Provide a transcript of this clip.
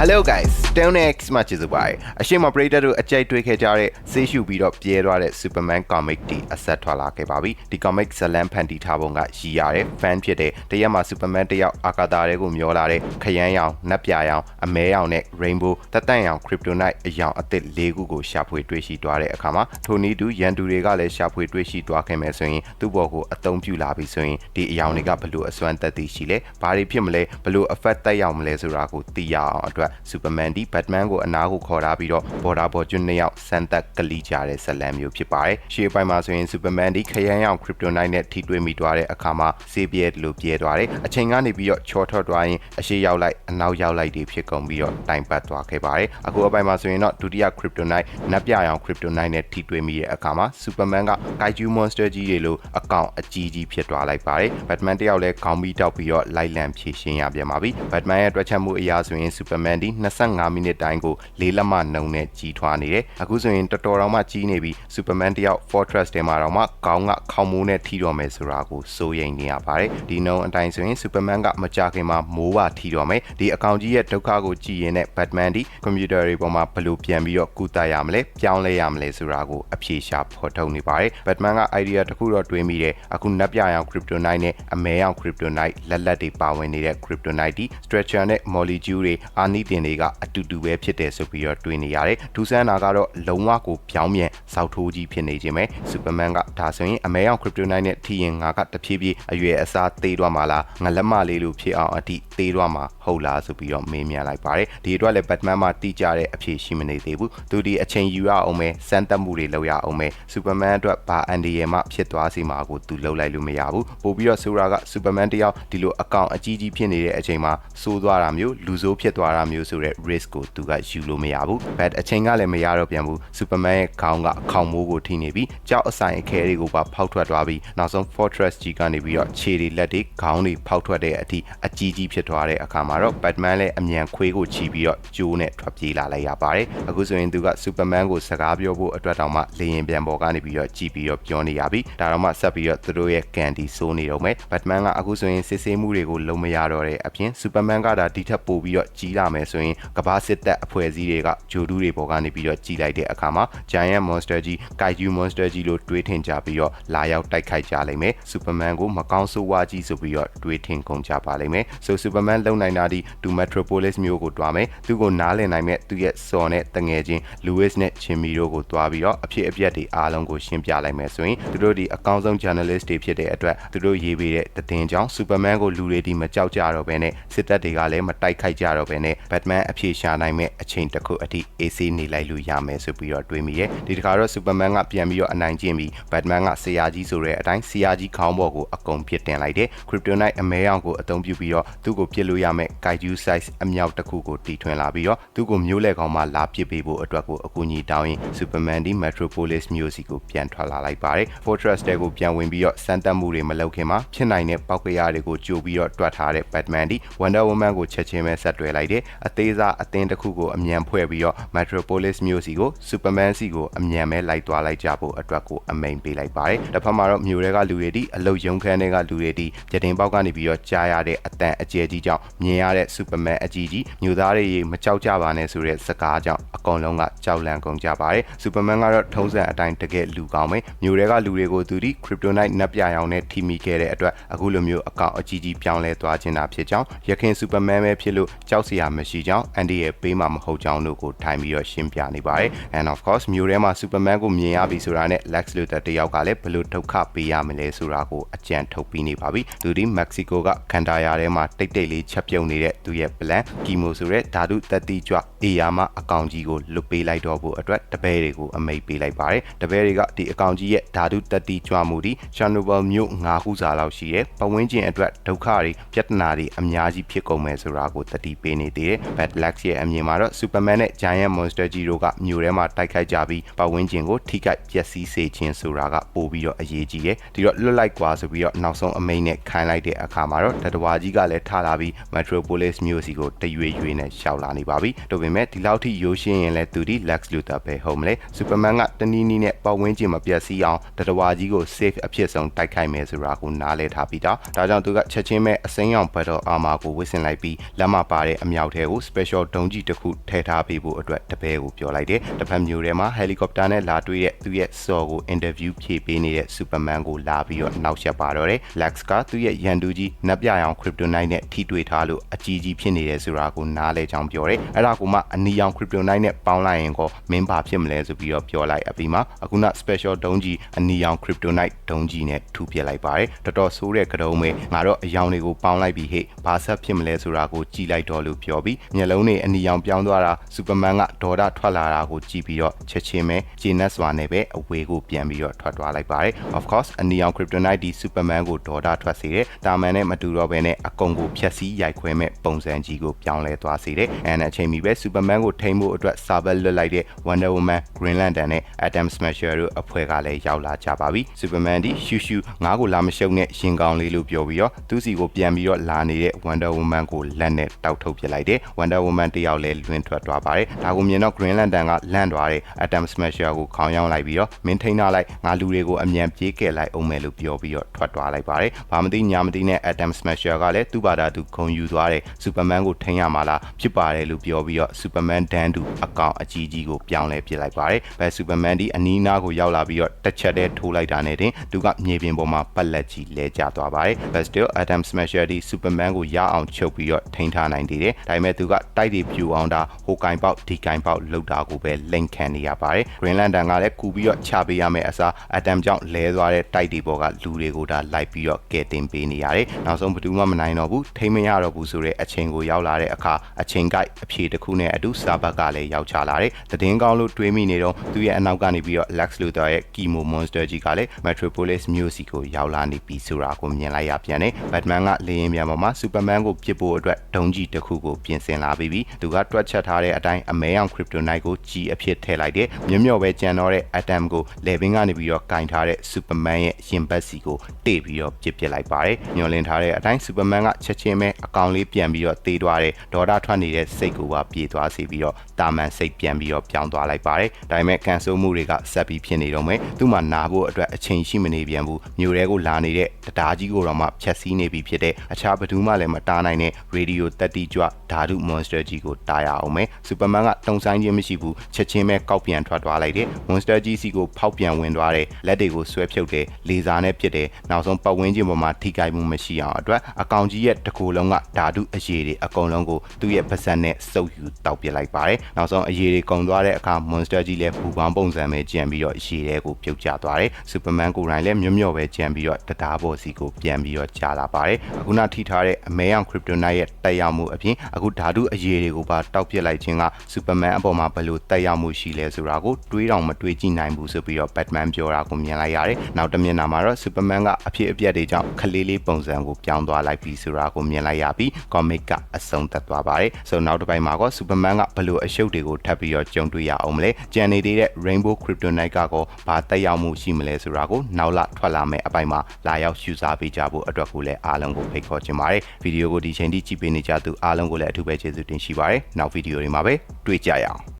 Hello guys Stone X မှာကျေးဇူးပါတယ်အရှိမပရိသတ်တို့အကြိုက်တွေ့ခဲ့ကြတဲ့ဆေးရှုပြီးတော့ပြဲသွားတဲ့ Superman comic တီအဆက်ထွက်လာခဲ့ပါပြီဒီ comic ဇလန်ဖန်တီထားပုံကရည်ရတဲ့ fan ဖြစ်တဲ့တရက်မှာ Superman တယောက်အာကာသတွေကိုမျောလာတဲ့ခရမ်းရောင်နတ်ပြရောင်အမဲရောင်နဲ့ Rainbow တတန့်ရောင် Kryptonite အရောင်အသစ်၄ခုကိုရှာဖွေတွေ့ရှိသွားတဲ့အခါမှာထိုနည်းတူရန်သူတွေကလည်းရှာဖွေတွေ့ရှိသွားခဲ့မယ်ဆိုရင်သူ့ဘော်ကိုအသုံးပြုလာပြီဆိုရင်ဒီအရောင်တွေကဘလို့အစွမ်းတက်တည်ရှိလဲဘာတွေဖြစ်မလဲဘလို့ effect တက်ရောက်မလဲဆိုတာကိုသိရအောင်အတွက် Superman ဒီ Batman ကိုအနားကိုခေါ်ထားပြီးတော့ border ပေါ်ကျွန်းနှစ်ယောက်စမ်းသပ်ကလိကြတဲ့ဇာတ်လမ်းမျိုးဖြစ်ပါတယ်။ရှေ့ပိုင်းမှာဆိုရင် Superman ဒီခရမ်းရောင် Kryptonite နဲ့ထိတွေ့မိသွားတဲ့အခါမှာ Xavier လို့ပြဲသွားတယ်။အချိန်ကနေပြီးတော့ချောထွက်သွားရင်အရှိရောက်လိုက်အနောက်ရောက်လိုက်တွေဖြစ်ကုန်ပြီးတော့တိုင်ပတ်သွားခဲ့ပါတယ်။အခုအပိုင်းမှာဆိုရင်တော့ဒုတိယ Kryptonite နတ်ပြရောင် Kryptonite နဲ့ထိတွေ့မိတဲ့အခါမှာ Superman က Kaiju Monster ကြီးတွေလိုအကောင်အကြီးကြီးဖြစ်သွားလိုက်ပါတယ်။ Batman တယောက်လည်းခေါင်းပြီးတောက်ပြီးတော့လိုက်လံဖြည့်ရှင်းရပြန်ပါပြီ။ Batman ရဲ့တွက်ချက်မှုအရာဆိုရင် Superman ဒီ25မိနစ်တိုင်းကိုလေးလက်မနှုံနဲ့ကြီးထွားနေတယ်။အခုဆိုရင်တော်တော်တော်မှကြီးနေပြီ Superman တယောက် Fortress ထဲမှာတော့မှခေါင်းကခေါင်းမိုးနဲ့ထိတော့မယ်ဆိုတာကိုစိုးရိမ်နေရပါတယ်။ဒီနှုံအတိုင်းဆိုရင် Superman ကမကြခင်မှာမိုးပါထိတော့မယ်။ဒီအကောင်ကြီးရဲ့ဒုက္ခကိုကြည်ရင်နဲ့ Batman ဒီကွန်ပျူတာတွေပေါ်မှာဘယ်လိုပြန်ပြီးတော့ကုသရမလဲပြောင်းလဲရမလဲဆိုတာကိုအဖြေရှာဖော်ထုတ်နေပါတယ်။ Batman က idea တစ်ခုတော့တွေးမိတယ်။အခုနက်ပြရောင် Kryptonite နဲ့အမဲရောင် Kryptonite လက်လက်တွေပါဝင်နေတဲ့ Kryptonite ဒီ Stretcher နဲ့ Molecule တွေအာနိသင်တွေကအတူတူပဲဖြစ်တယ်ဆိုပြီးတော့တွေးနေရတယ်။ဒူဆန်နာကတော့လုံးဝကိုပြောင်းပြန်စောက်ထိုးကြီးဖြစ်နေခြင်းပဲ။ Superman ကဒါဆိုရင်အမဲရောင် Kryptonite နဲ့ထိရင်ငါကတဖြည်းဖြည်းအရွယ်အစားသေးသွားမှာလားငလက်မလေးလိုဖြစ်အောင်အထိသေးသွားမှာဟုတ်လားဆိုပြီးတော့မေးမြန်းလိုက်ပါတယ်။ဒီအတွက်လည်း Batman မှာတိကျတဲ့အဖြေရှိမနေသေးဘူး။သူဒီအချိန်ယူရအောင်ပဲစမ်းသပ်မှုတွေလုပ်ရအောင်ပဲ Superman အတွက်ဘာအန်ဒီရဲ့မှဖြစ်သွားစီမှာကိုသူလှုပ်လိုက်လို့မရဘူး။ပို့ပြီးတော့ဆိုရာက Superman တယောက်ဒီလိုအကောင်အကြီးကြီးဖြစ်နေတဲ့အချိန်မှာစိုးသွားတာမျိုးလူဆိုးဖြစ်သွားတာမျိုးဆိုတဲ့ risk ကိုသူကယူလို့မရဘူး။ but အချိန်ကလည်းမရတော့ပြန်ဘူး။ Superman ရဲ့ခေါင်းကအခေါင်မိုးကိုထိနေပြီးကြောက်အဆိုင်အခဲတွေကိုပါဖောက်ထွက်သွားပြီးနောက်ဆုံး Fortress ကြီးကနေပြီးတော့ခြေတွေလက်တွေခေါင်းတွေဖောက်ထွက်တဲ့အထိအကြီးကြီးဖြစ်သွားတဲ့အခါမှာတော့ Batman လည်းအမြန်ခွေးကိုချီပြီးတော့ကျိုးနဲ့ထွက်ပြေးလာလိုက်ရပါတယ်။အခုဆိုရင်သူက Superman ကိုစကားပြောဖို့အတွက်တောင်မှလေရင်ပြန်ပေါ်ကနေပြီးတော့ကြည်ပြီးတော့ပြောနေရပြီ။ဒါတော့မှဆက်ပြီးတော့သူတို့ရဲ့ကန်ဒီဆိုးနေတော့မယ်။ Batman ကအခုဆိုရင်စစ်ဆေးမှုတွေကိုလုံးမရတော့တဲ့အပြင် Superman ကဒါဒီထက်ပိုပြီးတော့ကြီးလာမယ်ဆိုရင်ကဘာစစ်တပ်အဖွဲ့အစည်းတွေကဂျိုဒူးတွေပေါ်ကနေပြီးတော့ကြီးလိုက်တဲ့အခါမှာ Giant Monster ကြီး Kaiju Monster ကြီးလို့တွေးထင်ကြပြီးတော့လာရောက်တိုက်ခိုက်ကြလိမ့်မယ်။ Superman ကိုမကောင်းဆိုးဝါးကြီးဆိုပြီးတော့တွေးထင်ကုန်ကြပါလိမ့်မယ်။ So Superman လုံနိုင်တာဒီဒူ Metropolis မျိုးကိုတွားမယ်။သူ့ကိုနားလည်နိုင်မဲ့သူ့ရဲ့စော်နဲ့တငယ်ချင်း Louis နဲ့ Jimmy တို့ကိုတွားပြီးတော့အဖြစ်အပျက်တွေအားလုံးကိုရှင်းပြလိုက်မယ်ဆိုရင်သူတို့ဒီအကောင်းဆုံး journalist တွေဖြစ်တဲ့အတွက်သူတို့ရေးပေးတဲ့သတင်းကြောင့် Superman ကိုလူတွေဒီမကြောက်ကြတော့ဘဲနဲ့စစ်တပ်တွေကလည်းမတိုက်ခိုက်ကြတော့ဘဲနဲ့ Batman အဖြေရှာနိုင်မဲ့အချိန်တစ်ခုအထိ AC နေလိုက်လို့ရမယ်ဆိုပြီးတော့တွေးမိရဲ့ဒီတခါတော့ Superman ကပြန်ပြီးတော့အနိုင်ကျင့်ပြီး Batman ကဆရာကြီးဆိုတဲ့အတိုင်းဆရာကြီးခေါင်းပေါ်ကိုအကုန်ပြစ်တင်လိုက်တယ် Kryptonite အမဲရောင်ကိုအသုံးပြုပြီးတော့သူ့ကိုပြစ်လို့ရမဲ့ Kaiju size အမြောက်တစ်ခုကိုတီထွင်လာပြီးတော့သူ့ကိုမျိုးလဲကောင်မှလာပစ်ပေးဖို့အတွက်ကိုအကူအညီတောင်းရင် Superman ဒီ Metropolis မြို့စီကိုပြန်ထွက်လာလိုက်ပါတယ် Fortress တဲကိုပြန်ဝင်ပြီးတော့စမ်းသပ်မှုတွေမလုပ်ခင်မှာဖြစ်နိုင်တဲ့ပောက်ကရတွေကိုကြိုပြီးတော့တွတ်ထားတဲ့ Batman ဒီ Wonder Woman ကိုချက်ချင်းပဲဆက်တွဲလိုက်တယ်အသေးစားအသင်းတစ်ခုကိုအမြန်ဖွဲ့ပြီးတော့ Metropolis မြို့စီကို Superman စီကိုအမြန်ပဲလိုက်သွားလိုက်ကြဖို့အတွက်ကိုအမိန်ပေးလိုက်ပါတယ်တစ်ဖက်မှာတော့မြို့တွေကလူတွေဒီအလုတ်ရုံခန်းတွေကလူတွေဒီကြတင်ပေါက်ကနေပြီးတော့ကြားရတဲ့အတန်အကျယ်ကြီးကြောင့်မြင်ရတဲ့ Superman အကြီးကြီးမြို့သားတွေရေမကြောက်ကြပါနဲ့ဆိုတဲ့စကားကြောင့်အကုန်လုံးကကြောက်လန့်ကုန်ကြပါတယ် Superman ကတော့ထုံးစံအတိုင်းတကယ်လူကောင်းပဲမြို့တွေကလူတွေကိုသူဒီ Kryptonite နက်ပြရောင်နဲ့ထိမိခဲ့တဲ့အတွက်အခုလိုမျိုးအကောင်အကြီးကြီးပြောင်းလဲသွားခြင်းတာဖြစ်ကြောင်းရခင် Superman ပဲဖြစ်လို့ကြောက်စရာမရှိကြောင်းအန်ဒီရဲ့ပေးမှာမဟုတ်ကြောင်းတို့ကိုထိုင်ပြီးတော့ရှင်းပြနေပါတယ် and of course မြို့ထဲမှာ Superman ကိုမြင်ရပြီဆိုတာနဲ့ Lex Luthor တယောက်ကလည်းဘယ်လိုဒုက္ခပေးရမလဲဆိုတာကိုအကြံထုတ်ပြီးနေပါပြီသူဒီ Mexico ကကန်တာယာထဲမှာတိတ်တိတ်လေးချက်ပြုတ်နေတဲ့သူရဲ့ plan ကီမိုဆိုတဲ့ဓာတုတက်တိကြွ အေယာမအကောင်ကြီးကိုလွတ်ပေးလိုက်တော့ဖို့အတွက်တပည့်တွေကိုအမိတ်ပေးလိုက်ပါတယ်တပည့်တွေကဒီအကောင်ကြီးရဲ့ဓာတုတက်တိကြွမှုဒီ Chernobyl မြို့၅ခုစာလောက်ရှိတယ်ပဝင်းကျင်အတွက်ဒုက္ခတွေပြဿနာတွေအများကြီးဖြစ်ကုန်မယ်ဆိုတာကိုတတိပေးနေသေးတယ် Bad Lex ရဲ့အမြင်မှာတော့ Superman နဲ့ Giant Monster ကြီးတို့ကမြို့ထဲမှာတိုက်ခိုက်ကြပြီးပဝင်းကျင်ကိုထိခိုက်ပျက်စီးစေခြင်းဆိုတာကပို့ပြီးတော့အရေးကြီးတယ်ဒီတော့လွတ်လိုက်ကွာဆိုပြီးတော့နောက်ဆုံးအမိန်နဲ့ခိုင်းလိုက်တဲ့အခါမှာတော့တတဝါကြီးကလည်းထလာပြီး Metropolis မြို့စီကိုတရွေရွေနဲ့ရှောက်လာနေပါပြီဒါပေမဲ့မဲ့ဒီလောက်ထိရိုးရှင်းရင်လည်းသူဒီ Lex Luthor ပဲဟုတ်မလဲ။ Superman ကတနည်းနည်းနဲ့ပတ်ဝန်းကျင်မပျက်စီးအောင်တတဝါကြီးကို safe အဖြစ်ဆုံးတိုက်ခိုက်မယ်ဆိုတာကိုနားလည်ထားပြီးသား။ဒါကြောင့်သူကချက်ချင်းပဲအစိမ်းရောင် battle armor ကိုဝတ်ဆင်လိုက်ပြီးလက်မပါတဲ့အမြောက်ထဲကို special ဒုံးကြီးတစ်ခုထည့်ထားပေးဖို့အတွက်တပည့်ကိုပြောလိုက်တယ်။တစ်ဖက်မျိုးထဲမှာ helicopter နဲ့လာတွေ့တဲ့သူရဲ့စော်ကို interview ဖြေပေးနေတဲ့ Superman ကိုလာပြီးတော့နောက်ဆက်ပါတော့တယ်။ Lex ကသူ့ရဲ့ရန်သူကြီးနက်ပြရောင် kryptonite နဲ့ထိတွေ့ထားလို့အကြီးကြီးဖြစ်နေတယ်ဆိုတာကိုနားလဲကြောင်းပြောတယ်။အဲ့ဒါကမှအနီရောင် kryptonite နဲ့ပေါင်းလိုက်ရင်ကောမင်းပါဖြစ်မလဲဆိုပြီးတော့ပြောလိုက်အပြီးမှာအခုန special ဒုံးကြီးအနီရောင် kryptonite ဒုံးကြီးနဲ့ထူပြလိုက်ပါတယ်။တော်တော်ဆိုးတဲ့ကတုံးပဲငါတော့အယောင်တွေကိုပေါင်းလိုက်ပြီးဟေ့ဘာဆက်ဖြစ်မလဲဆိုတာကိုကြည့်လိုက်တော့လို့ပြောပြီးမျက်လုံးတွေအနီရောင်ပြောင်းသွားတာ Superman ကဒေါ်ဒထွက်လာတာကိုကြည့်ပြီးတော့ချက်ချင်းပဲဂျင်းနက်စွာနဲ့ပဲအဝေးကိုပြန်ပြီးတော့ထွက်သွားလိုက်ပါတယ်။ Of course အနီရောင် kryptonite ဒီ Superman ကိုဒေါ်ဒထွက်စေတယ်။တာမန်နဲ့မတူတော့ဘဲနဲ့အကုံကိုဖျက်ဆီးရိုက်ခွဲမဲ့ပုံစံကြီးကိုပြောင်းလဲသွားစေတယ်။အဲနဲ့အချိန်မီပဲ Superman ကိုထိန်းဖို့အတွက်စာဘက်လွတ်လိုက်တဲ့ Wonder Woman, Green Lantern နဲ့ Atom Smasher တို့အဖွဲ့ကလည်းရောက်လာကြပါပြီ။ Superman ဒီရှူရှူငါးကိုလာမရှုပ်နဲ့ရင်ကောင်းလေးလို့ပြောပြီးတော့သူ့စီကိုပြန်ပြီးတော့လာနေတဲ့ Wonder Woman ကိုလက်နဲ့တောက်ထုတ်ပစ်လိုက်တယ်။ Wonder Woman တယောက်လည်းလွင်ထွက်သွားပါတယ်။ဒါကိုမြင်တော့ Green Lantern ကလန့်သွားတဲ့ Atom Smasher ကိုခေါင်းရောက်လိုက်ပြီးတော့မင်းထိန်းထားလိုက်ငါလူတွေကိုအမြန်ပြေးကယ်လိုက်အောင်မယ်လို့ပြောပြီးတော့ထွက်သွားလိုက်ပါတယ်။ဘာမသိညာမသိနဲ့ Atom Smasher ကလည်းသူ့ဘာသာသူခုံယူသွားတဲ့ Superman ကိုထိန်းရမှာလားဖြစ်ပါတယ်လို့ပြောပြီးတော့ Superman ဒန်တူအကောင်အကြီးကြီးကိုပြောင်းလဲပစ်လိုက်ပါတယ်။ဘယ် Superman ဒီအနီးနားကိုရောက်လာပြီးတော့တစ်ချက်တည်းထိုးလိုက်တာနဲ့တင်သူကမြေပြင်ပေါ်မှာပတ်လက်ကြီးလဲကျသွားပါတယ်။ But still Atom Smasher ဒီ Superman ကိုရအောင်ချုပ်ပြီးတော့ထိန်းထားနိုင်သေးတယ်။ဒါပေမဲ့သူကတိုက်တွေပြူအောင်တာဟိုကင်ပေါက်ဒီကင်ပေါက်လောက်တာကိုပဲလိန်ခံနေရပါတယ်။ Green Lantern ကလည်းကူပြီးတော့ချပေးရမယ့်အစား Atom ကြောင့်လဲသွားတဲ့တိုက်တွေပေါ်ကလူတွေကိုဒါလိုက်ပြီးတော့ကယ်တင်ပေးနေရတယ်။နောက်ဆုံးဘယ်သူမှမနိုင်တော့ဘူးထိမရတော့ဘူးဆိုတဲ့အချိန်ကိုရောက်လာတဲ့အခါအချိန်ကိုက်အဖြေတစ်ခုနဲ့အတူစာဘတ်ကလည်းရောက်ချလာတယ်။သတင်းကောင်းလို့တွေးမိနေတော့သူရဲ့အနောက်ကနေပြီးတော့ Lex Luthor ရဲ့ Chemo Monster ကြီးကလည်း Metropolis မြို့စီကိုရောက်လာနေပြီဆိုတာကိုမြင်လိုက်ရပြန်တယ်။ Batman ကလေရင်ပြန်ပေါ်မှာ Superman ကိုပြစ်ဖို့အတွက်ဒုံးကြီးတစ်ခုကိုပြင်ဆင်လာပြီးပြီ။သူကတွက်ချက်ထားတဲ့အတိုင်းအမဲအောင် Kryptonite ကိုကြီးအဖြစ်ထည့်လိုက်တယ်။မြွမြော့ပဲကြံတော့တဲ့ Atom ကိုလေဘင်းကနေပြီးတော့ကင်ထားတဲ့ Superman ရဲ့ရင်ဘတ်စီကိုတေ့ပြီးတော့ပြစ်ပစ်လိုက်ပါတယ်။ညှော်လင့်ထားတဲ့အတိုင်း Superman ကချက်ချင်းပဲအကောင်လေးပြန်ပြီးတော့တေးသွားတယ်။ဒေါ်တာထွက်နေတဲ့စိတ်ကိုပါပြေးသွားစေပြီးတော့တာမန်စိတ်ပြန်ပြီးတော့ပြောင်းသွားလိုက်ပါတယ်။ဒါပေမဲ့ကန်ဆိုးမှုတွေကဆက်ပြီးဖြစ်နေတော့မယ်။သူ့မှာနာဖို့အတွက်အချိန်ရှိမနေပြန်ဘူး။မြို့ထဲကိုလာနေတဲ့တရားကြီးကိုတော့မှဖြတ်စည်းနေပြီဖြစ်တဲ့အခြားဘယ်သူမှလည်းမတားနိုင်တဲ့ရေဒီယိုတက်တီကြွဓာတု monster ကြီးကိုတားရအောင်မယ်။ Superman ကတုံဆိုင်ခြင်းမရှိဘူး။ချက်ချင်းပဲကောက်ပြန်ထွက်သွားလိုက်တယ်။ monster ကြီးစီကိုဖောက်ပြန်ဝင်သွားတယ်။လက်တွေကိုဆွဲဖြုတ်တယ်။လေဆာနဲ့ပစ်တယ်။နောက်ဆုံးပတ်ဝန်းကျင်ပေါ်မှာထိခိုက်မှုမရှိအောင်အတွက်အကောင်ကြီးရဲ့တကူလုံးကဓာတုအရည်တွေအကုန်လုံးကိုသူ့ရဲ့ပါဇက်နဲ့စုပ်ယူတောက်ပစ်လိုက်ပါတယ်။နောက်ဆုံးအရည်တွေကုန်သွားတဲ့အခါ monster ကြီးလည်းပူပေါင်းပုံစံပဲကြံပြီးတော့ရေထဲကိုပြုတ်ကျသွားတယ်။ Superman ကိုယ်တိုင်လည်းမြွမြော့ပဲကြံပြီးတော့တရားပေါ်စီကိုပြန်ပြီးတော့ကြာလာပါတယ်။အခုနထိထားတဲ့အမဲအောင် Kryptonite ရဲ့တက်ရောက်မှုအပြင်အခုဓာတုအရည်တွေကိုပါတောက်ပစ်လိုက်ခြင်းက Superman အပေါ်မှာဘယ်လိုတက်ရောက်မှုရှိလဲဆိုတာကိုတွေးတောင်မတွေးကြည့်နိုင်ဘူးဆိုပြီးတော့ Batman ပြောတာကိုမြင်လိုက်ရတယ်။နောက်တစ်မျက်နှာမှာတော့ Superman ကအဖြစ်အပျက်တွေကြောင့်ခလေးလေးပုံစံကိုပြောင်းသွားလိုက်ပြီဆိုတာကိုမြင်လိုက်ရပြီး comic ကအဆုံးသတ်သွားပါတယ်။ဆိုနောက်တစ်ပိုင်းမှာတော့ Superman ကဘယ်လိုအရှုပ်တွေကိုထပ်ပြီးတော့ကြုံတွေ့ရအောင်မလဲ။ကြံနေသေးတဲ့ Rainbow Kryptonite ကတော့ဘာတက်ရောက်မှုရှိမလဲဆိုတာကိုနောက်လထွက်လာမယ့်အပိုင်းမှာလာရောက်ရှုစားပေးကြဖို့အတွက်ကိုလည်းအားလုံးကိုဖိတ်ခေါ်ချင်ပါတယ်။ဗီဒီယိုကိုဒီချိန်ထိကြည့်ပေးနေကြသူအားလုံးကိုလည်းအထူးပဲကျေးဇူးတင်ရှိပါတယ်။နောက်ဗီဒီယိုတွေမှာပဲတွေ့ကြရအောင်